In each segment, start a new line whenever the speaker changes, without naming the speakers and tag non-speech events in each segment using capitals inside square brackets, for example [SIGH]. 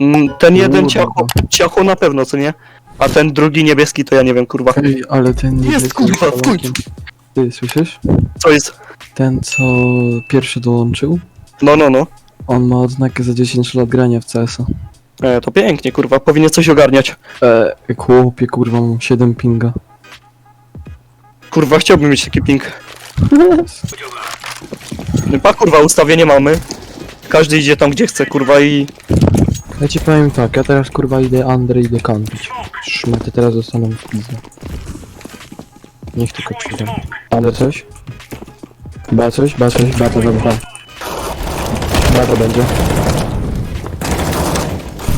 Mm, Ten jeden ciacho, ciacho na pewno, co nie? A ten drugi niebieski to ja nie wiem, kurwa.
Ej, ale ten...
Jest,
niebieski
kurwa, w końcu.
Ty, słyszysz?
Co jest?
Ten, co pierwszy dołączył,
No, no, no.
on ma odznakę za 10 lat grania w CS-a.
E, to pięknie, kurwa, powinien coś ogarniać.
Jak chłopie, kurwa, mam 7 pinga.
Kurwa, chciałbym mieć taki ping. [LAUGHS] Pa, kurwa, ustawienie mamy. Każdy idzie tam, gdzie chce, kurwa, i...
Ja ci powiem tak, ja teraz kurwa idę under, idę kampić. Szmaty teraz dostaną w pizdę. Niech tylko przyjdą. Ale coś? Ba coś? Ba coś? Ba to dobra. Ba to będzie.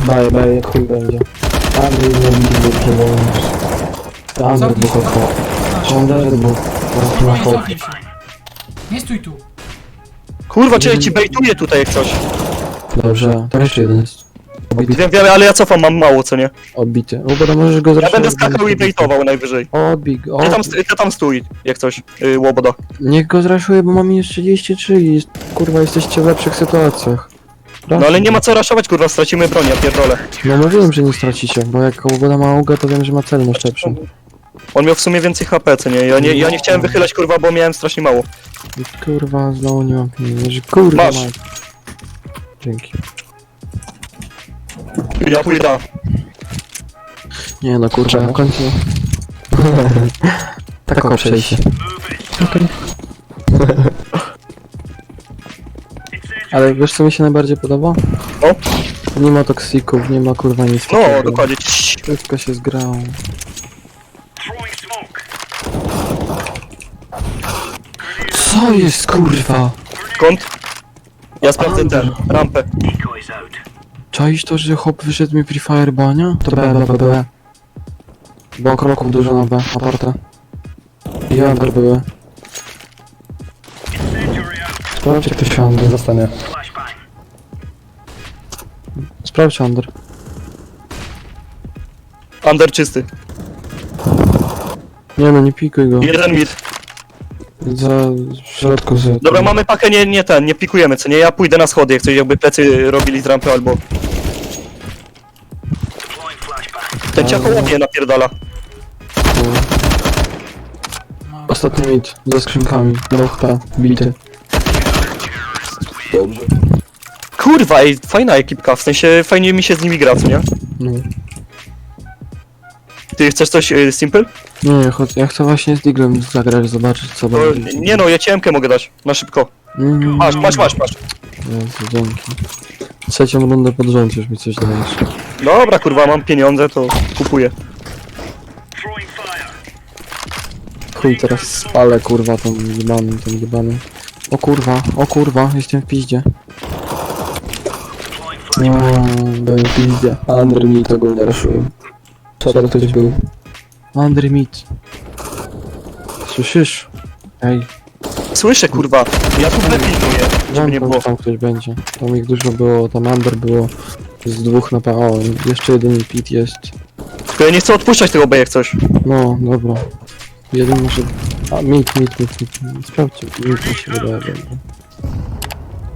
Baje, baje, chuj będzie. Andrzej nie że wolność. Andrzej oko. Andrzej dwóch. Na chłop.
Cofnij się. Nie stój tu.
Kurwa, czy ja ci bejtuję tutaj jak coś.
Dobrze, to jeszcze jeden jest. Obity.
Wiem, wiem, ale ja cofam, mam mało, co nie?
Odbity. O, bo to możesz go
Ja będę skakał i bejtował najwyżej.
Odbij go.
Ty tam,
odbij.
ty tam stój, jak coś, yy, łoboda.
Niech go zraszuje, bo mam minus 33 i kurwa jesteście w lepszych sytuacjach.
No ale nie ma co raszować, kurwa, stracimy broń, ja pierdolę.
No mówiłem, że nie stracicie, bo jak Łoboda ma auga, to wiem, że ma celność lepszą.
On miał w sumie więcej HP, co nie? Ja nie, ja nie chciałem wychylać, kurwa, bo miałem strasznie mało.
I kurwa, znowu nie mam pieniędzy. Kurwa
Masz.
mać. Dzięki.
Ja pójdę.
Nie no kurwa, w końcu... tak o przejście. Okej. [LAUGHS] Ale wiesz co mi się najbardziej podoba?
No.
Nie ma toksików, nie ma kurwa nic
No,
takiego.
dokładnie.
Wszystko się zgrało. Co jest kurwa?
Skąd? Ja sprawdzę ten, rampę.
Czaisz to, że hop wyszedł mi Free bania? To B, B, B, B. Bo kroków dużo na B, aparte. I under były. Sprawdź jak to się under.
Zostanie.
Sprawdź under.
Under czysty.
Nie no, nie pikuj go.
Jeden mid.
Za w środku z...
Dobra, mamy pakę, nie, nie ten, nie pikujemy, co nie? Ja pójdę na schody, jak coś jakby plecy robili z rampy albo... Ten ciacho łapie napierdala.
Ostatni mit, ze skrzynkami. Lochta, bity.
Kurwa, ej, fajna ekipka, w sensie fajnie mi się z nimi gra, co nie?
No.
Ty chcesz coś y, simple?
Nie, chodź, ja chcę właśnie z Diglem zagrać, zobaczyć co
To,
będzie.
nie no, ja ci MK mogę dać, na szybko.
Mm,
Masz, masz, masz, masz.
Jezu, dzięki. Trzecią rundę pod rząd już mi coś dajesz.
Dobra, kurwa, mam pieniądze, to kupuję.
Chuj, teraz spalę kurwa tą jebaną, tą jebaną. O kurwa, o kurwa, jestem w piździe. No, byłem w piździe. Andry mi to go raszyłem. Co to ktoś był? Andry mit. Słyszysz? Ej,
Słyszę, kurwa, ja tu lepiej czuję, żeby nie było.
tam ktoś będzie. Tam ich dużo było, tam Ander było z dwóch na PO. Jeszcze jeden pit jest.
Tylko ja nie chcę odpuszczać tego B jak coś.
No, dobra. Jeden może... A, mit, mit, mit, mit. Sprawdźcie, mit mi się wydaje, dobra.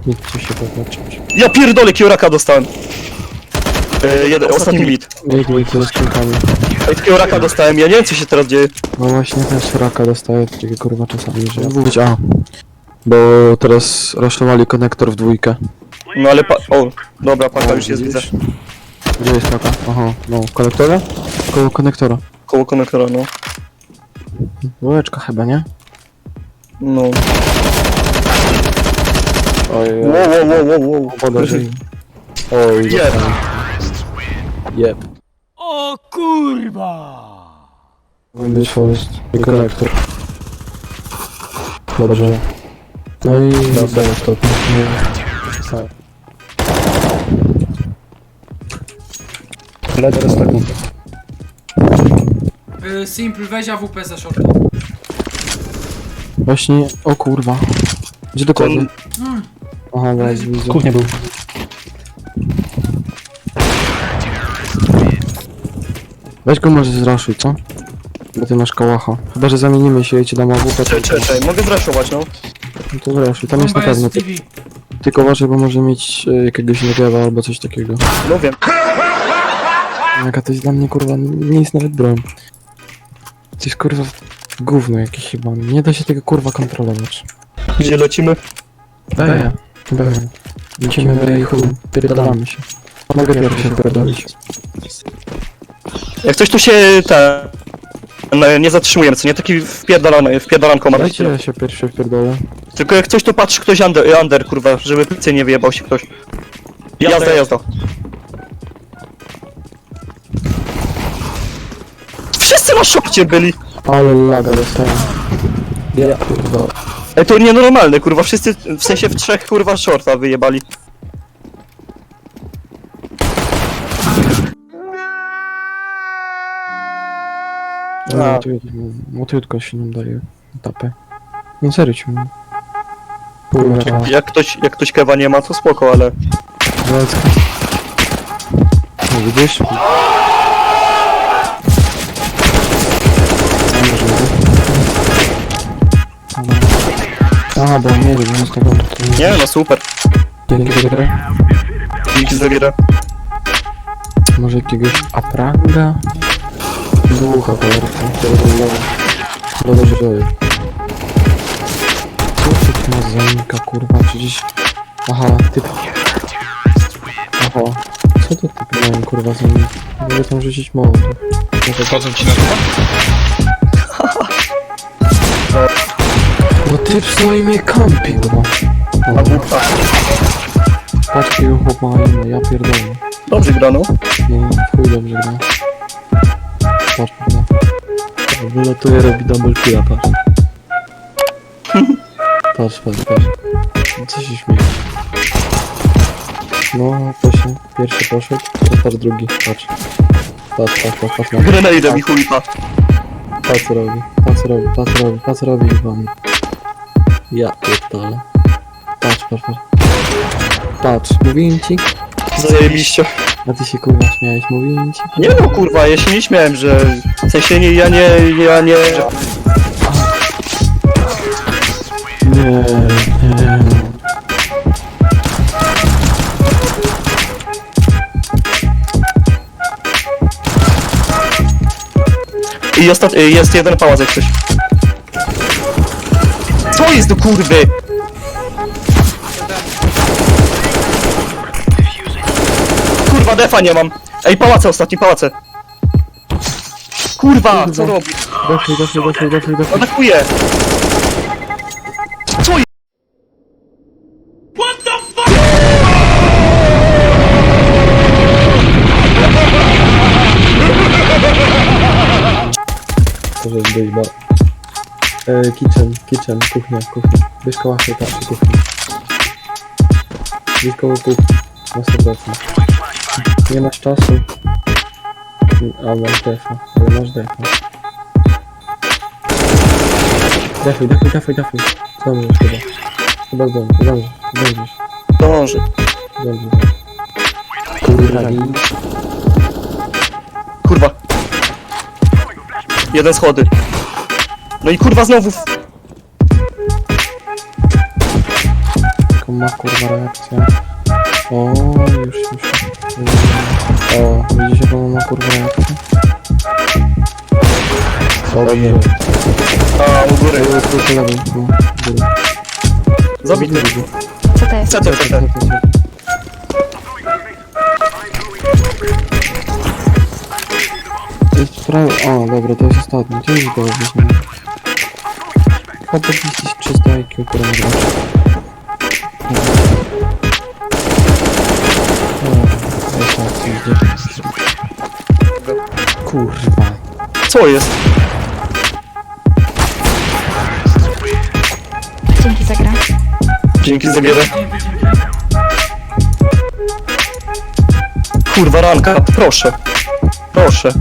Mit ci się popatrzeć.
Ja pierdolę, Kioraka dostałem. E, jeden, ostatni mit.
Mit ze skrzynkami.
Ej, takiego raka dostałem, ja nie wiem co się teraz dzieje.
No właśnie też raka dostaję takiego kurwa czasami, że ja być A. Bo teraz raszowali konektor w dwójkę.
No ale pa... O, dobra, paka już jest, widzę.
Gdzie jest raka? Aha, no, konektora? Koło konektora.
Koło konektora, no.
Łóżeczka chyba, nie?
No.
Oj,
Wow, wow, wow, wow, wow.
Woda. Oj,
Jeb.
Jeb.
O kurwa!
Powinien być forest i konektor. Dobrze. No i... Dobra, stop. Tak.
Lecę ostatni.
Y, Simple, weź AWP za shorta.
Właśnie, o kurwa. Gdzie dokładnie?
Mm.
Aha, teraz widzę.
Kuchnia był.
Weź go może zraszuj, co? Bo ty masz kołacha. Chyba, że zamienimy się i ci dam AWP, to,
Czekaj, czekaj, mogę zraszować, no.
no to zraszuj. Tam jest na
Bomba
pewno.
w TV.
Tylko uważaj, bo może mieć e, jakiegoś negewa albo coś takiego.
No wiem.
Jaka to jest dla mnie kurwa, nie jest nawet broń. To jest kurwa gówno jakieś chyba, nie da się tego kurwa kontrolować.
Gdzie lecimy?
B. B. Lecimy B i chuj, pierdolamy się. Mogę pierwszy pierdolić.
Jak coś tu się te... no, Nie zatrzymujemy, co nie? Taki wpierdolany, wpierdolanką ma
Dajcie ja się pierwszy pierdolę.
Tylko jak coś tu patrzy ktoś under, under kurwa, żeby plecy nie wyjebał się ktoś. Jazda, jazda. Wszyscy na szopcie byli!
Ale laga dostałem. Ja kurwa.
Ej, to nienormalne, kurwa, wszyscy, w sensie w trzech, kurwa, shorta wyjebali. A.
A. Motylko się nam daje tapę. No serio ci mówię. Pół.
Jak ktoś, jak ktoś kewa nie ma, to spoko, ale...
No widzisz? A, bo nie wiem, z tego...
Nie, no super.
Dzięki za grę.
Dzięki za gierę.
Może jakiegoś apranga? Ducha, cholerka. Dobra, że doję. Co ty ma zamika, kurwa? Przecież... Aha, typ... Aha. Co to typy mają, kurwa, zamik? Mogę tam rzucić mało.
Wchodzą ci na dół?
No typ stoi mnie kampi, kurwa.
A bucha.
Patrz, jego chłop ma inne, ja pierdolę.
Dobrze grano.
No, chuj dobrze gra. Patrz? Wylatuje, robi double killa, patrz. Patrz, patrz, patrz. Co się śmieje? No, proszę. Pierwszy poszedł, teraz patrz drugi, patrz. Patrz, patrz, patrz, patrz na to.
Grenade mi chulipa.
Patrz co robi, patrz co robi, patrz co robi, patrz co robi wam. Ja pierdolę. Patrz, patrz, patrz. Patrz, mówiłem ci,
Zajebiście.
a ty się kurwa śmiałeś, ci.
Nie no, kurwa, ja się nie śmiałem, że... W sensie nie, ja nie, ja nie...
Nie, nie.
I ostat... jest jeden pałac jak coś. Co jest do kurwy? Kurwa, defa nie mam. Ej, pałace, ostatni pałace. Kurwa, co robi?
Doszli, doszli, doszli, doszli, doszli.
Atakuje. Co jest?
To jest doiba. E, kitchen, kitchen, kuchnia, kuchnia. Bierz kołachy, patrz, kuchnia. Bierz koło kuchni. Na 100%. Nie masz czasu. A masz defa, ale masz defa. Defuj, defuj, defuj, defuj. Zdążysz chyba. Chyba zdążysz, zdążysz, zdążysz.
Dąży.
Zdążysz. Kurwa,
Kurwa. Jeden schody. No i kurwa znowu. w-
ma kurwa reakcja. O, już, już. O, widzicie jaką ma kurwa reakcję? Dobrze.
A, u góry.
Tu po lewej, tu, góry.
Zabity.
Co to jest?
Co to jest?
To jest prawie... O, dobra, to jest ostatni. To już go weźmiemy. Chyba 300 IQ, kurwa, Kurwa.
Co jest?
Dzięki za grę.
Dzięki za gierę. Kurwa ranka, proszę. Proszę.